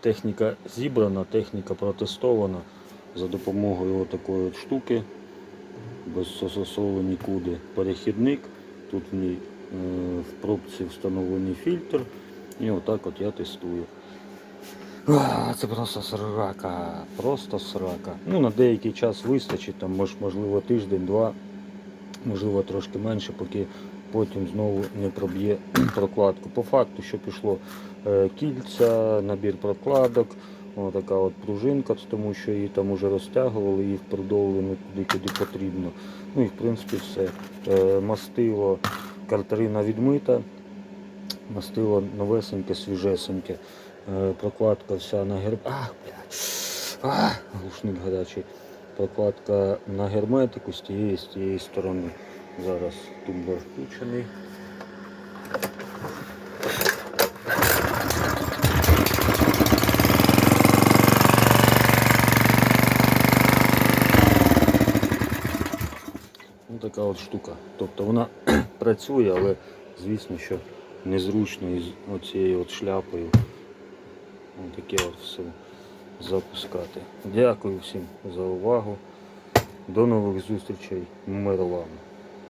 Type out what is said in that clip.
Техніка зібрана, техніка протестована за допомогою такої штуки. Без сососолу нікуди. Перехідник. Тут в ній е, в пробці встановлений фільтр. І отак от я тестую. Це просто срака, просто срака. Ну, на деякий час вистачить, там, можливо, тиждень-два, можливо, трошки менше, поки потім знову не проб'є прокладку. По факту, що пішло е, кільця, набір прокладок, О, така от пружинка, тому що її там уже розтягували, її впродовжили туди, куди потрібно. Ну і в принципі все. Е, Мастило, картерина відмита, мастило новесеньке, свіжесеньке. Е, Прокладка вся на герб. Ах, блядь. Глушник гарячий. Прокладка на герметику з тієї з тієї сторони. Зараз тумблер включений. Ну, така от штука. Тобто вона працює, але звісно, що незручно із оцією от шляпою. Ось таке от все запускати. Дякую всім за увагу. До нових зустрічей. Мир вам.